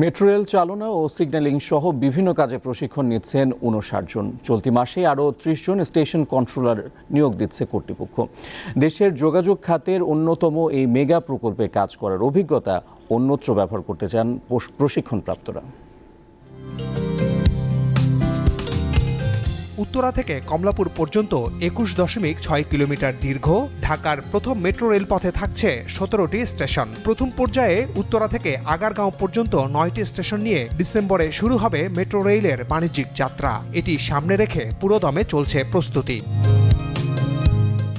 Metro rail চালনা ও signalling সহ বিভিন্ন কাজে প্রশিক্ষণ নিচ্ছেন উনষাট জন। চলতি মাসে আরও ত্রিশ জন স্টেশন কন্ট্রোলার নিয়োগ দিচ্ছে কর্তৃপক্ষ। দেশের যোগাযোগ খাতের অন্যতম এই মেগা প্রকল্পে কাজ করার অভিজ্ঞতা অন্যত্র ব্যবহার করতে চান প্রশিক্ষণপ্রাপ্তরা। উত্তরা থেকে কমলাপুর পর্যন্ত একুশ দশমিক ছয় কিলোমিটার দীর্ঘ। ঢাকার প্রথম মেট্রো রেলপথে থাকছে সতেরোটি স্টেশন। প্রথম পর্যায়ে উত্তরা থেকে আগারগাঁও পর্যন্ত নয়টি স্টেশন নিয়ে ডিসেম্বরে শুরু হবে মেট্রো রেলের বাণিজ্যিক যাত্রা। এটি সামনে রেখে পুরোদমে চলছে প্রস্তুতি।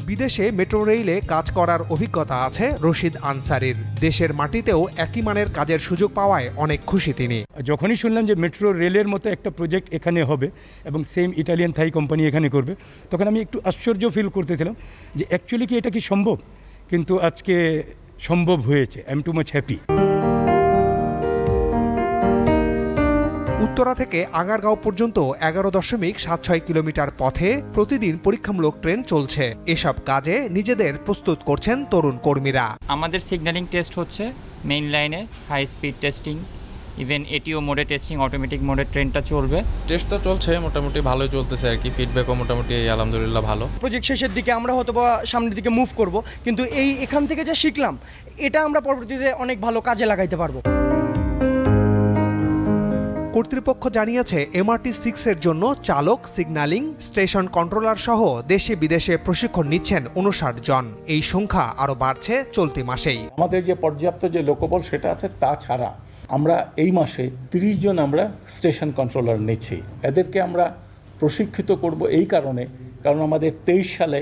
বিদেশে মেট্রো রেলে কাজ করার অভিজ্ঞতা আছে রশিদ আনসারির। দেশের মাটিতেও একই মানের কাজের সুযোগ পাওয়ায় অনেক খুশি তিনি। যখনই শুনলাম যে মেট্রো রেলের মতো একটা প্রজেক্ট এখানে হবে এবং সেম ইটালিয়ান থাই কোম্পানি এখানে করবে, তখন আমি একটু আশ্চর্য ফিল করতেছিলাম যে অ্যাকচুয়ালি কি এটা কি সম্ভব? কিন্তু আজকে সম্ভব হয়েছে I am too much happy Uttara থেকে আগারগাঁও পর্যন্ত এগারো দশমিক সাত ছয় কিলোমিটার পথে প্রতিদিন পরীক্ষামূলক ট্রেন চলছে। এসব কাজে নিজেদের প্রস্তুত করছেন তরুণ কর্মীরা। আমাদের সিগন্যালিং টেস্ট হচ্ছে মেইন লাইনে high speed testing even ATO মোডে টেস্টিং অটোমেটিক মোডে ট্রেনটা চলবে। টেস্টটা চলছে মোটামুটি ভালোই চলতেছে আর কি ফিডব্যাকও মোটামুটি আলহামদুলিল্লাহ ভালো। প্রজেক্ট শেষের দিকে আমরা হয়তো বা সামনের দিকে মুভ করব কিন্তু এই এখান থেকে যা শিখলাম এটা আমরা পরবর্তীতে অনেক ভালো কাজে লাগাইতে পারব। কর্তৃপক্ষ জানিয়েছে এমআরটি সিক্স এর জন্য চালক সিগন্যালিং স্টেশন কন্ট্রোলার সহ দেশে বিদেশে প্রশিক্ষণ নিচ্ছেন উনষাট জন। এই সংখ্যা আরও বাড়ছে চলতি মাসেই। আমাদের যে পর্যাপ্ত যে লোকবল সেটা আছে, তাছাড়া আমরা এই মাসে তিরিশ জন আমরা স্টেশন কন্ট্রোলার নিচ্ছি। এদেরকে আমরা প্রশিক্ষিত করব এই কারণে, কারণ আমাদের তেইশ সালে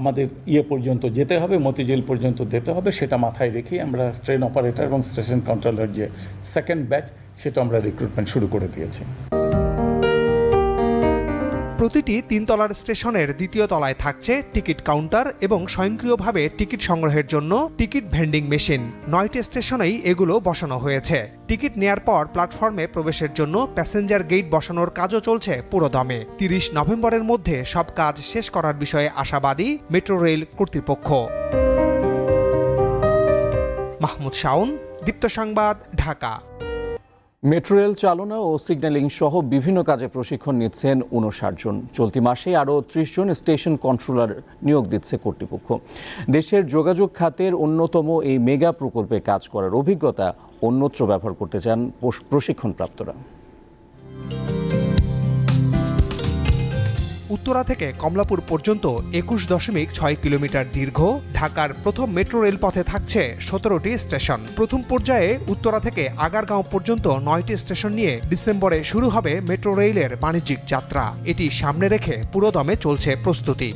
আমাদের ইয়ে পর্যন্ত যেতে হবে, মতিঝিল পর্যন্ত যেতে হবে, সেটা মাথায় রেখেই আমরা ট্রেন অপারেটর এবং স্টেশন কন্ট্রোলার যে সেকেন্ড ব্যাচ সেটা আমরা রিক্রুটমেন্ট শুরু করে দিয়েছি। প্রতিটি তিনতলার স্টেশনের দ্বিতীয় তলায় থাকছে টিকিট কাউন্টার এবং স্বয়ংক্রিয়ভাবে টিকিট সংগ্রহের জন্য টিকিট ভেন্ডিং মেশিন। নয়টি স্টেশনেই এগুলো বসানো হয়েছে। টিকিট নেয়ার পর প্ল্যাটফর্মে প্রবেশের জন্য প্যাসেঞ্জার গেট বসানোর কাজও চলছে পুরোদমে। তিরিশ নভেম্বরের মধ্যে সব কাজ শেষ করার বিষয়ে আশাবাদী মেট্রো রেল কর্তৃপক্ষ। মাহমুদ শাওন, দীপ্ত সংবাদ, ঢাকা। মেট্রো রেল চালনা ও সিগন্যালিং সহ বিভিন্ন কাজে প্রশিক্ষণ নিচ্ছেন উনষাট জন। চলতি মাসে আরও ত্রিশ জন স্টেশন কন্ট্রোলার নিয়োগ দিচ্ছে কর্তৃপক্ষ। দেশের যোগাযোগ খাতের অন্যতম এই মেগা প্রকল্পে কাজ করার অভিজ্ঞতা অন্যত্র ব্যবহার করতে চান প্রশিক্ষণপ্রাপ্তরা। উত্তরা থেকে কমলাপুর পর্যন্ত একুশ দশমিক ছয় কিলোমিটার দীর্ঘ, ঢাকার প্রথম মেট্রো রেলপথে থাকছে সতেরোটি স্টেশন। প্রথম পর্যায়ে উত্তরা থেকে আগারগাঁও পর্যন্ত নয়টি স্টেশন নিয়ে ডিসেম্বরে শুরু হবে মেট্রো রেলের বাণিজ্যিক যাত্রা। এটি সামনে রেখে পুরোদমে চলছে প্রস্তুতি।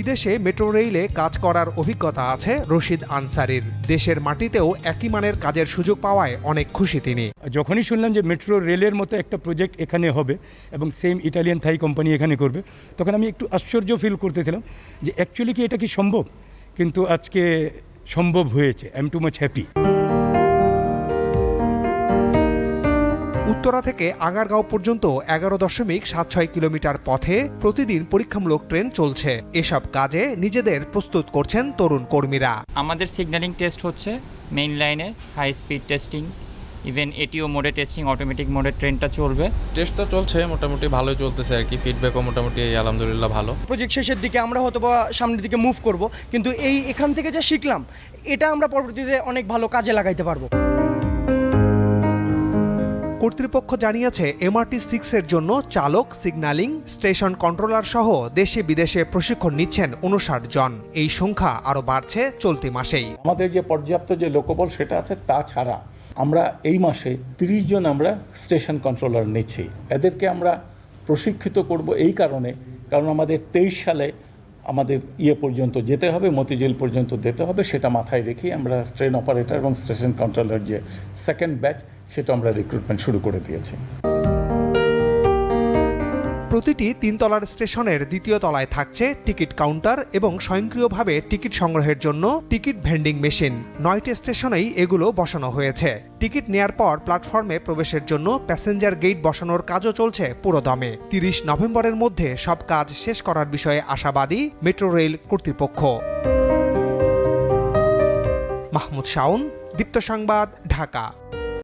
বিদেশে মেট্রো রেলে কাজ করার অভিজ্ঞতা আছে রশিদ আনসারির। দেশের মাটিতেও একই মানের কাজের সুযোগ পাওয়ায় অনেক খুশি তিনি। যখনই শুনলাম যে মেট্রো রেলের মতো একটা প্রজেক্ট এখানে হবে এবং সেম ইটালিয়ান থাই কোম্পানি এখানে করবে, তখন আমি একটু আশ্চর্য ফিল করতেছিলাম যে অ্যাকচুয়ালি কি এটা কি সম্ভব? কিন্তু আজকে সম্ভব হয়েছে I am too much happy Uttara থেকে আগারগাঁও পর্যন্ত এগারো দশমিক সাত ছয় কিলোমিটার পথে প্রতিদিন পরীক্ষামূলক ট্রেন চলছে। এসব কাজে নিজেদের প্রস্তুত করছেন তরুণ কর্মীরা। আমাদের সিগন্যালিং টেস্ট হচ্ছে মেইন লাইনে high speed testing even ATO মোডে টেস্টিং অটোমেটিক মোডে ট্রেনটা চলবে। টেস্টটা চলছে মোটামুটি ভালোই চলতেছে আর কি ফিডব্যাকও মোটামুটি আলহামদুলিল্লাহ ভালো। প্রজেক্ট শেষের দিকে আমরা হয়তো বা সামনের দিকে মুভ করব কিন্তু এই এখান থেকে যা শিখলাম এটা আমরা পরবর্তীতে অনেক ভালো কাজে লাগাইতে পারব। কর্তৃপক্ষ জানিয়েছে, এমআরটি সিক্স এর জন্য চালক, সিগন্যালিং, স্টেশন কন্ট্রোলার সহ দেশে বিদেশে প্রশিক্ষণ নিচ্ছেন উনষাট জন। এই সংখ্যা আরও বাড়ছে চলতি মাসেই। আমাদের যে পর্যাপ্ত যে লোকবল সেটা আছে তাছাড়া আমরা এই মাসে তিরিশ জন আমরা স্টেশন কন্ট্রোলার নিচ্ছি। এদেরকে আমরা প্রশিক্ষিত করব এই কারণে, কারণ আমাদের তেইশ সালে আমাদের ইয়ে পর্যন্ত যেতে হবে, মতিঝিল পর্যন্ত যেতে হবে, সেটা মাথায় রেখেই আমরা ট্রেন অপারেটর এবং স্টেশন কন্ট্রোলার যে সেকেন্ড ব্যাচ সেটা আমরা রিক্রুটমেন্ট শুরু করে দিয়েছি। প্রতিটি তিনতলার স্টেশনের দ্বিতীয় তলায় থাকছে টিকিট কাউন্টার এবং স্বয়ংক্রিয়ভাবে টিকিট সংগ্রহের জন্য টিকিট ভেন্ডিং মেশিন। নয়টি স্টেশনেই এগুলো বসানো হয়েছে। টিকিট নেয়ার পর প্ল্যাটফর্মে প্রবেশের জন্য প্যাসেঞ্জার গেট বসানোর কাজও চলছে পুরোদমে। তিরিশ নভেম্বরের মধ্যে সব কাজ শেষ করার বিষয়ে আশাবাদী মেট্রো রেল কর্তৃপক্ষ। মাহমুদ শাওন, দীপ্ত সংবাদ, ঢাকা।